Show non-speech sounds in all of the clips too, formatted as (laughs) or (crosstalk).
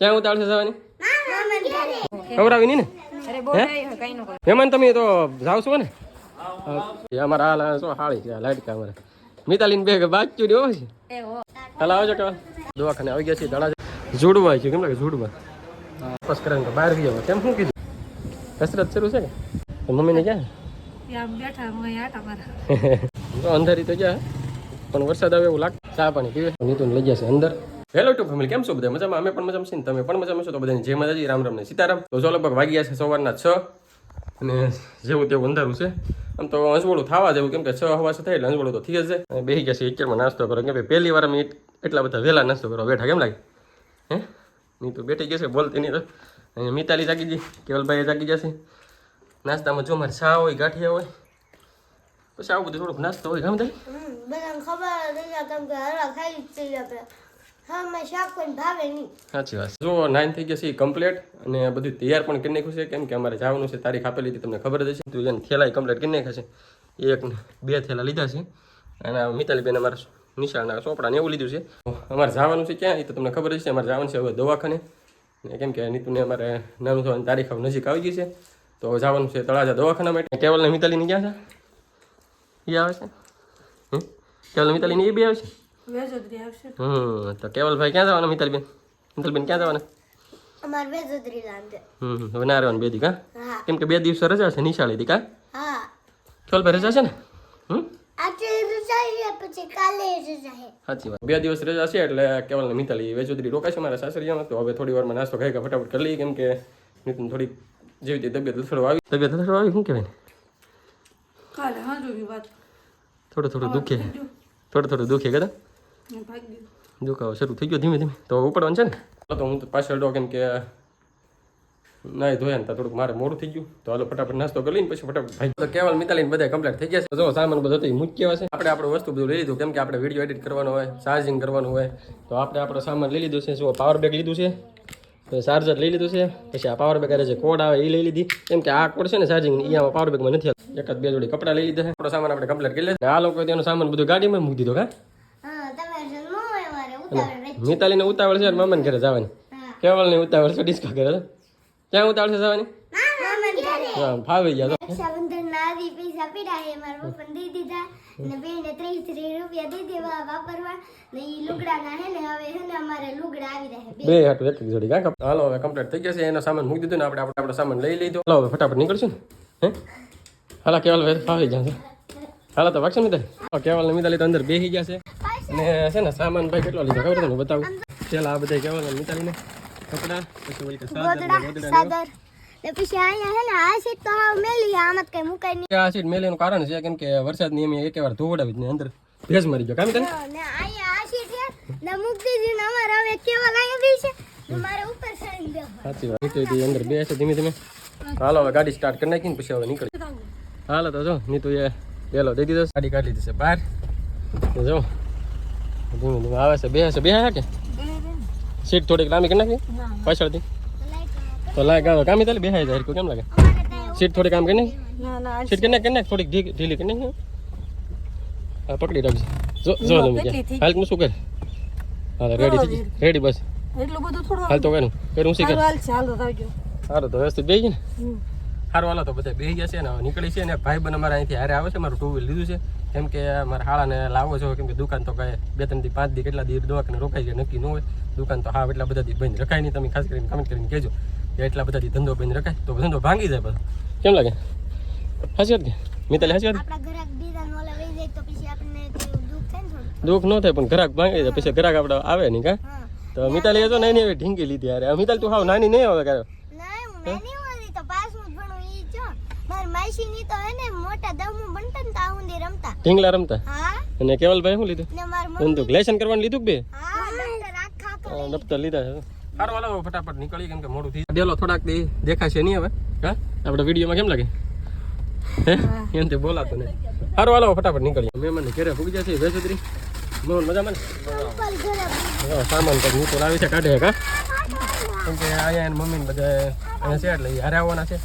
ક્યાં ઉતાવળ છે જવાની ખવડાવી નહીં ને? હેમંત તમે તો જાવ છો ને? અમારા હાલ શું હાળી છે લાઈટ અમારે મિતાલીન બે બાચું હોય છે હાલ આવજો કે દવાખાને આવી ગયા છે દડા જોડવા છે કેમ લાગે જોડવા બસ કરે તો બહાર ગયા. કેમ શું કીધું? કસરત શરૂ છે? કે મમ્મીને ક્યાં હું (laughs) અંધારી તો ગયા પણ વરસાદ આવે એવું લાગે. ચા પાણી પીવે. નીતુને લઈ છે અંદર. હેલો ટુ ફેમિલી કેમ છો બધા? મજામાં? અમે પણ મજામાં છીએ તમે પણ મજામાં છો? તો બધાને જય માતાજી, રામ રામ ને સીતારામ. તો જો લગભગ વાગ્યા છે સવારના છ અને જેવું તેવું અંધારું છે. આમ તો અંજવાળું થવા જેવું કેમ કે છ હવાસ થાય એટલે અંજવાળું તો થઈ જ જાય બેસી ગયા છે એકચરમાં નાસ્તો કરો કેમ કે પહેલી વાર અમે એટલા બધા વહેલા નાસ્તો કરો બેઠા. કેમ લાગે? હે? નહીં તો બેઠી ગયા છે બોલતી નહીં તો મિતાલી જાગી ગઈ કેવલભાઈ જાગી જશે નાસ્તામાં જો મારે ચા હોય, ગાંઠિયા હોય, પછી આવું બધું થોડુંક નાસ્તો હોય. ગમે ખબર નહીં સાચી વાત. જો નાઇન થઈ ગયા છે કમ્પ્લીટ અને બધું તૈયાર પણ કરી નાખ્યું છે. કેમ કે અમારે જવાનું છે, તારીખ આપેલી હતી, તમને ખબર હશે. તો એને થેલા કમ્પ્લીટ કરી નાખ્યા છે. એક બે થેલા લીધા છે. અને મિતાલીબેન અમારા નિશાળના ચોપડાને એવું લીધું છે. અમારે જવાનું છે ક્યાં? એ તો તમને ખબર છે, અમારે જવાનું છે હવે દવાખાને. કેમ કે નીતુને અમારે નાનું થવાની તારીખ નજીક આવી ગઈ છે. તો જવાનું છે તળાજા દવાખાના માટે. કેવલ મિતાલીને ક્યાં છે? એ આવે છે? કેવલ મિતાલીની એ બી આવે છે? વેજોદરી આવશે. હમ તો કેવલભાઈ ક્યાં જવાના મિતલબેન? મિતલબેન ક્યાં જવાના? અમાર વેજોદરી લાંદે હમ હવે ના રહેવાનું બે દી હા? કેમ કે બે દિવસ રજા છે નિશાળી કા હા. કેવલભાઈ રજા છે ને? હમ? આજે રજા છે પછી કાલે રજા છે. સાચી વાત. બે દિવસ રજા છે એટલે કેવલ ને મિતાલી વેચોદરી રોકાશે મારા સાસરિયામાં તો હવે થોડી વારમાં નાસ્તો ખાઈ ફટાફટ કરી લઈએ કેમ કે નીતિન થોડી જેવી તે તબિયત લથડો આવી. તબિયત લથડો આવી શું કહેવાય? કાલે હા જોવી વાત. થોડું થોડું દુખે. થોડું થોડું દુખે કદા? દુખાવો શરૂ થઈ ગયો ધીમે ધીમે. તો ઉપડવાનું છે ને? તો હું પાછળ ડો કેમ કે નાય ધોયા ને થોડુંક મારે મોડું થઈ ગયું. તો હાલો ફટાફટ નાસ્તો કરી લઈને પછી ફટાફટ ભાઈ તો કેવલ મિતાલીને બધા કમ્પ્લીટ થઈ ગયા છે. જો સામાન બધું તો મૂક્ય છે. આપણે આપણું વસ્તુ બધું લઈ લીધું. કેમ કે આપણે વીડિયો એડિટ કરવાનો હોય ચાર્જિંગ કરવાનું હોય. તો આપણે આપણો સામાન લઈ લીધું છે. જો પાવર બેગ લીધું છે. ચાર્જર લઈ લીધું છે. પછી આ પાવર બેગ જે કોડ આવે એ લઈ લીધી. કેમ કે આ કોડ છે ને ચાર્જિંગ આમાં પાવર બેગમાં નથી. એક જ બે જોડી કપડાં લઈ લીધા આપણો સામાન આપણે કમ્પ્લીટ કરી લીધા. આ લોકો તેનો સામાન બધું ગાડીમાં મૂકી દીધો, કા હા તમે જન્મ હોય મારે ઉતાવળ રહે મિતાલીને ઉતાવળ છે મામાને ઘરે જવાની. કેવલની ઉતાવળ છે? ડિસ્કો કરે છે ક્યાં ઉતાવળ છે જવાની? હા ફાવી ગયા તો. રક્ષાબંધન ના આદિ પૈસા પીડા છે. મારા પપ્પાને દઈ દીધા ને બેને ત્રીસ ત્રીસ રૂપિયા દઈ દેવા વાપરવા. ને ઈ લુગડા ના હે ને હવે હે ને અમારે લુગડા આવી રહ્યા બે. બે હાટું એક એક જોડી. કાં કપ- હાલો હવે કમ્પ્લીટ થઈ છે. એનો સામાન મૂકી દીધો ને આપણે આપણે આપણો સામાન લઈ લીધો. હાલો હવે ફટાફટ નીકળશું ને. હે? હાલા કેવલ ફાવી જશે હાલો તો વાગશે મિતાલી. કેવલ ને મિતાલી તો અંદર બેસી ગયા છે. ને છે ને સામાન ભાઈ કેટલો લીધો ખબર તમને બતાવું પેલા આ બધા કેવલ ને મિતાલીને કપડા પછી ઓલી કે સાદર ને ગોદડા ગોદડા ને સાદર ને પછી અહીંયા હે ને આ સીટ તો હાવ મેલી આમ જ કઈ મુકાય નહીં એવું. આ સીટ મેલેનું કારણ છે કેમ કે વરસાદની અમે એક વાર ધોવડાવી જ ને અંદર ભેજ મરી ગયો કામ તને ને અહીંયા આ સીટ છે ને મૂકી દીધી ને અમારે હવે કેવા લાગે બી છે ને મારે ઉપર ચડી બેસવાનું. સાચી વાત નીતુ દી અંદર બે છે ધીમે ધીમે હાલો હવે ગાડી સ્ટાર્ટ કરી નાખીને પછી હવે નીકળી હાલો તો જો નીતુ એ પેલો દઈ દીધો ગાડી કાઢી દીધી છે બહાર તો જો ધીમે ધીમે આવે છે. બે છે. બે છે કે? સીટ થોડીક લાંબી કરી નાખી. પાછળથી. તો લાગે આવે કામી તાલે બેહાય જાય. કેમ લાગે? સીટ થોડી કામ કરી નાખી. સીટ કરી નાખી નાખ. થોડીક ઢીલી કરી નાખી. હા પકડી રાખજે. જો જો તમે હાલ હું શું કરે? હા રેડી થઈ રેડી બસ. એટલું બધું થોડું હાલ તો કરું. કરું શી કર હાલ તો વ્યવસ્થિત બેસી ને? હમ. સારું હાલો તો બધા બેસી જશે છે ને નીકળી છે ને ભાઈ બન અમારા અહીંથી હારે આવે છે મારું ટુ વ્હીલ લીધું છે. કેમ કે મારા હાળાને લાવો છો કેમ કે દુકાન તો કાંઈ બે ત્રણથી પાંચ દી કેટલા દી દવાખાને રોકાઈ જાય નક્કી ન હોય. દુકાન તો હા એટલા બધા દી બંધ રખાય નહીં તમે ખાસ કરીને કમેન્ટ કરીને કહેજો. કે એટલા બધા દી ધંધો બંધ રખાય તો ધંધો ભાંગી જાય બધો કેમ લાગે? હાચી કે? મિતાલી થોડું દુઃખ ને થાય પણ ઘરાક ભાંગી જાય પછી ઘરાક આપણે આવે નહીં કા? તો મિતાલી એ તો નાની એવી ઢીંગી લીધી યાર મિતાલી તું હાવ નાની નહીં આવે ક્યારે ના હું નાની હોતી તો પાસમાં જ ભણું ઈ જો મારી માસી ની તો એને મોટા દમુ બનતા ને તા હુંદી રમતા. ઢીંગલા રમતા? હા. અને કેવલભાઈ શું લીધું? ને માર મમ્મી બંદૂક લેસન કરવાનું લીધું કે બે? હા આખા હા, લીધા છે. સારું હાલો ફટાફટ નીકળી કેમ કે મોડું થઈ ડેલો થોડાક દે દેખાશે નહીં હવે. હા? આપણે વિડીયોમાં કેમ લાગે? હે? એમ તે બોલાતો ને સારું હાલો ફટાફટ નીકળી મહેમાન ઘરે ફૂગી જશે વેચોદરી મોહન મજામાં ને? હા, સામાન કંઈક નીચે લાવી છે કાઢે કા? કેમ કે અહીંયા એના મમ્મી ને બધા અહીંયા છે એટલે હારે આવવાના છે.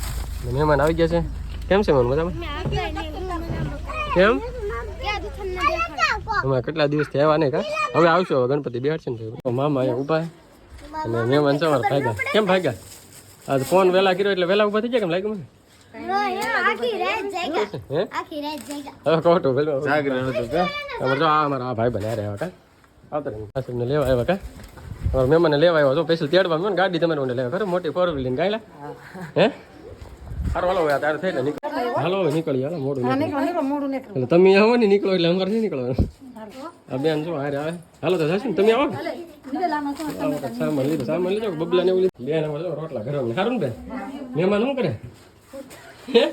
મહેમાન આવી ગયા છે. કેમ છે મન મજામાં? કેમ? હમણાં કેટલા દિવસ આવ્યા નહીં કા? હવે આવશો હવે ગણપતિ બેહાડશે ને તો. મામા અહીંયા ઊભા છે. અને મહેમાન સવાર ભાગ્યા. કેમ ભાગ્યા? આજ ફોન વહેલા કર્યો એટલે વહેલા ઊભા થઈ ગયા કેમ લાગ્યું મને? આ આ આવતા લેવા આવ્યા કા? અમારા મહેમાનને લેવા આવ્યો. તો પૈસા તેડવા ગાડી તમારે મને લેવા. ખરે? મોટી ફોર વ્હીલ લઈને ગાયલા? હે? હારો હાલો હવે તારે થઈ ને નીકળ. હાલો હવે નીકળી હાલો મોડું નીકળી. એટલે તમે આવો ને નીકળો એટલે અમારે નહીં નીકળવાનું. આ બેન જો હારે આવે. હાલો તો જશે ને તમે આવો? આવો સામાન લીધો સામાન લીધો બબલા ને એવું લીધું. બેન જો રોટલા ઘરે સારું ને બેન? મહેમાન શું કરે? હે?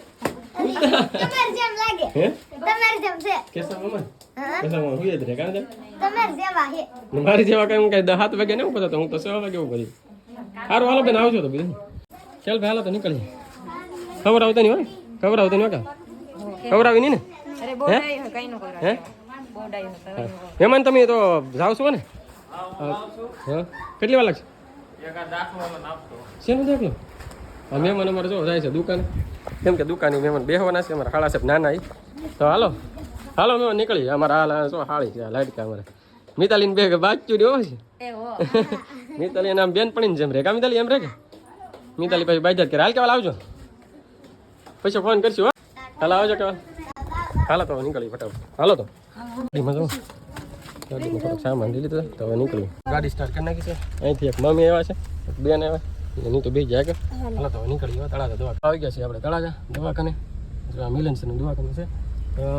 તમારે જેમ લાગે. હે? તમારે જેમ છે. કેસા મામા? હા. કેસા મામા હુઈ જ રે કાં છે? તમારે જેવા હે ને મારી જેવા કઈ હું કઈ સાત વાગે ને ઉપર હું તો સેવા વાગે એવું કરી સારું હાલો બેન આવજો તો બીજું. ચાલ ભાઈ હાલો તો નીકળી ખબર આવતા નહીં હોય? ખબર આવતા નહીં હોય ખબર આવી નહીં ને? હે. મહેમાન તમે તો જાવ છો ને? હા. હા. કેટલી વાર લાગશે? શેનો દાખલો? હા મહેમાન અમારે જો જાય છે દુકાને. કેમ કે દુકાની મહેમાન બેહવાના છે અમારા હાળા સાહેબ નાના. તો હાલો. હાલો મહેમાન નીકળી. અમારા હાલ શું હાળી છે લાડકા અમારે. મિતાલીન બે બાજુ હોય છે મિતાલી નામ બેન પણ જેમ રે. કા મિતાલી એમ રે કે? મિતાલી પછી બાજાર કરે હાલ કેવાલ આવજો પછી ફોન કરશું, હો. હાલ, આવજો કેવાલ હાલો, તો નીકળી ફટાફટ. હાલો તો. ગાડીમાં જાઓ ગાડીમાં થોડુંક સામાન લઈ લીધું તો હવે નીકળી ગાડી સ્ટાર્ટ કરી નાખી છે. અહીંથી એક મમ્મી આવ્યા છે, એક બેન આવ્યા. એની તો બે જાય કે હાલો, તો નીકળી તળાજા દવા આવી ગયા છે આપણે તળાજા, દવાખાને. મિલન છે દવાખાનું છે.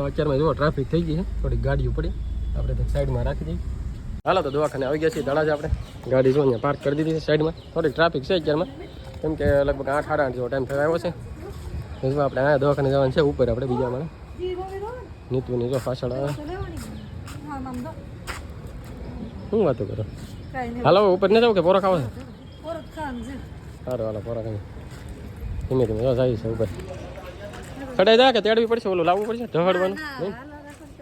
અત્યારમાં જુઓ ટ્રાફિક થઈ ગઈ છે, થોડીક ગાડીઓ પડી. આપણે તો સાઈડમાં રાખી દઈએ. હાલો, તો દવાખાને આવી ગયા છીએ, તળાજા આપણે. ગાડી જો અહીંયા પાર્ક કરી દીધી છે સાઈડમાં. થોડીક ટ્રાફિક છે અત્યારમાં. કેમ કે લગભગ આઠ, સાડા આઠ જેવો ટાઈમ થયો આવ્યો છે. હજુ આપણે આ દવાખાને જવાનું છે ઉપર આપણે બીજા માળે. નીતુની જો પાછળ આવે. શું વાતો કરો? હાલો ઉપર ને જાવ કે પોરો ખાવા સારું હાલો પોરા ખાઈ ધીમે ધીમે જો જાય છે ઉપર. ચડાઈ જા કે તેડવી પડશે ઓલું લાવવું પડશે ઢહડવાનું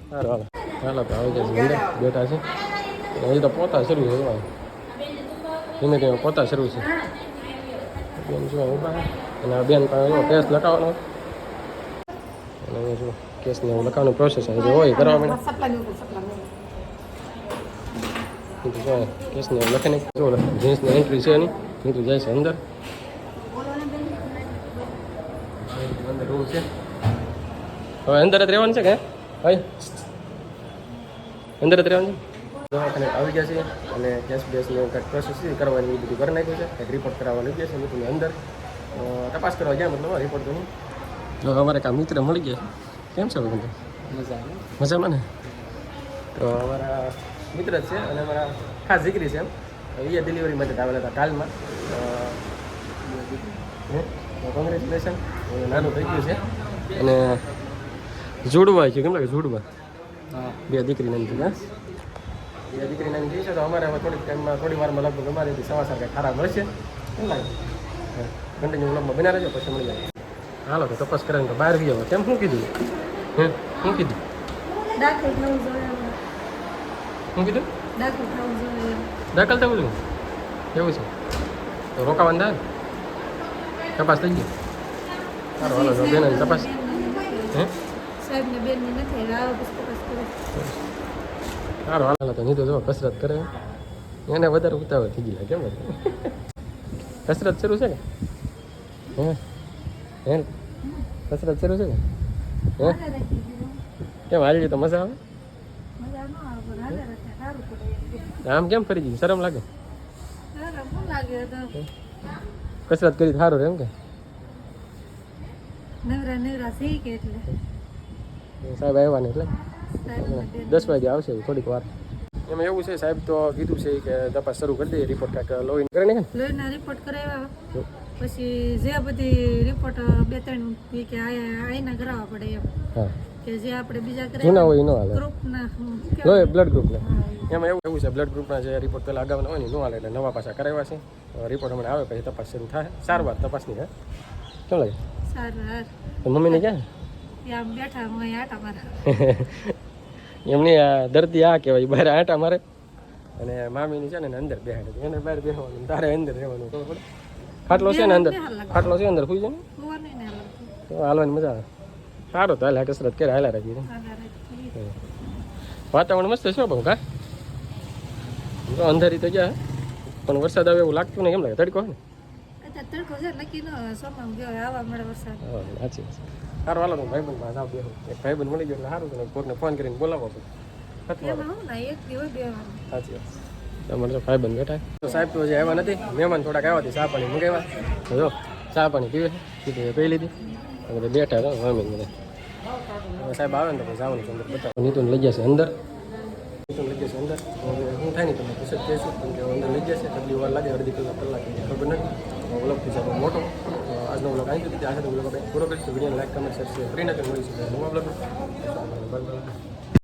સારું હાલો. હાલો તો આવી જાય બેટા બેઠા છે. એ તો પોતા શરૂ છે ધીમે ધીમે પોતા શરૂ છે. જો ઊભા છે. અને બેન પાસે કેસ લખાવવાનો અને અહીંયા જો કેસને એવું લખાવવાનું પ્રોસેસ જે હોય કરવા માંડે. જો કેસને એવું લખી નાખી જો જીન્સની એન્ટ્રી છે એની. એ તો જાય છે અંદર. અંદર રૂમ છે હવે અંદર જ રહેવાનું છે કે? ભાઈ અંદર જ રહેવાનું છે? દવાખાને આવી ગયા છે અને કેશ બેસને કંઈક પ્રોસેસ કરવાની, એ બધું કરી નાખ્યું છે. કંઈક રિપોર્ટ કરાવવાનું ગયા છે મિત્રની અંદર. અ, તપાસ કરવા ગયા મતલબ રિપોર્ટ તો તો અમારે કાં મિત્ર મળી ગયા. કેમ છે મજા મજામાં. ને? તો અમારા મિત્ર જ છે અને અમારા ખાસ દીકરી છે એમ. એ ડિલિવરી માટે આવેલા હતા કાલમાં. કોંગ્રેચ્યુલેશન નાનું થઈ ગયું છે. અને જોડવા છે કેમ લાગે જોડવા? બે દીકરી નાની થઈ હા? બે દીકરી નાની થઈ છે તો અમારે હવે થોડીક ટાઈમમાં થોડી વારમાં લગભગ અમારેથી સવા સારા ખરાબ હશે. કેમ લાગે? કન્ટિન્યુ વ્લોગમાં બના રહેજો પછી મળી જાય હાલો તો તપાસ કરાવીને તો બહાર ગયો કેમ શું કીધું હે શું કીધું દાખલ થવું જોઈએ શું કીધું દાખલ થવું જોઈએ દાખલ થવું એવું છે તો રોકાવાનું થાય તપાસ થઈ ગઈ સારું હાલો તો બેન તપાસ હે સાહેબ ને નથી આવો તપાસ કરે સારું હાલો તો નહીં તો જો કસરત કરે એને વધારે ઉતાવળ થઈ ગયેલા કેમ કસરત શરૂ છે કે હે? હે? કસરત શરૂ છે હે. કેમ હાલી તો મજા આવે? આમ કેમ ફરી ગઈ? શરમ લાગે? કસરત કરી સારું એમ કે? નવરા નવરા શીખે એટલે. સાહેબ આવ્યા ને એટલે? દસ વાગે આવશે થોડીક વાર. એમાં એવું છે સાહેબ તો કીધું છે કે તપાસ શરૂ કરી દઈએ રિપોર્ટ કાંઈક લોહીને કરે ને લોહીના રિપોર્ટ કરાવ્યા. પછી જે બધી રિપોર્ટ બે ત્રણ વીકે આઈના કરાવવા પડે એમ. કે જે આપણે બીજા જૂના હોય એ ન હાલે. ગ્રુપના લોહી બ્લડ ગ્રુપને એમાં એવું એવું છે બ્લડ ગ્રુપના જે રિપોર્ટ પહેલાં અગાઉના હોય ને ન હાલે એટલે નવા પાછા કરાવ્યા છે. રિપોર્ટ હમણાં આવે પછી તપાસ શરૂ થાય. સારવાર તપાસની હે? કેમ લાગે? મમ્મીને ક્યાં? બેઠા હું આટા મારા. (laughs) એમની આ દર્દી આ કહેવાય બહાર આટા મારે. અને મામીની છે ને અંદર બેહાડે એને બહાર બેસવાનું તારે અંદર રહેવાનું. ખબર પડે ખાટલો છે ને અંદર? ખાટલો છે અંદર? ખુઈ જાય ને. તો હાલવાની મજા આવે. સારું તો હાલ કસરત કરે હાલા રાખી. વાતાવરણ મસ્ત છે બહુ કા? અંધારી તો ગયા. પણ વરસાદ આવે એવું લાગતું નહીં કેમ લાગે. તડકો ને? અત્યારે તડકો છે નક્કી ન સોમાં ગયો આવવા મળે વરસાદ. સાચી સારું હાલો આવ બેહું. એક ભાઈબંધ મળી ગયો એટલે સારું છે કોઈને ફોન કરીને બોલાવો પછી. સાચી વાત છે. અમારે તો ભાઈબંધ બેઠા તો સાહેબ તો હજી આવ્યા નથી. મહેમાન થોડાક આવ્યા હતી ચા પાણી મંગાવ્યા. તો જો ચા પાણી પીવે કીધું પી લીધી. અને બધા બેઠા હતા બધા. સાહેબ આવે ને તો પછી જવાનું અંદર બતાવો. નીતુન લઈ જશે અંદર. નીતુન લઈ જશે અંદર. હું થાય ને તમને પૂછત કહેશું કેમ કે અંદર લઈ જશે કેટલી વાર લાગે અડધી કલાક કલાક ખબર નથી. વ્લોગથી સાહેબ મોટો. તો આજનો વ્લોગ આવી ગયો. આ સાથે વ્લોગ આપણે પૂરો કરીશું. વીડિયો લાઈક કમેન્ટ શેર કરીને મળીશું. નવા વ્લોગ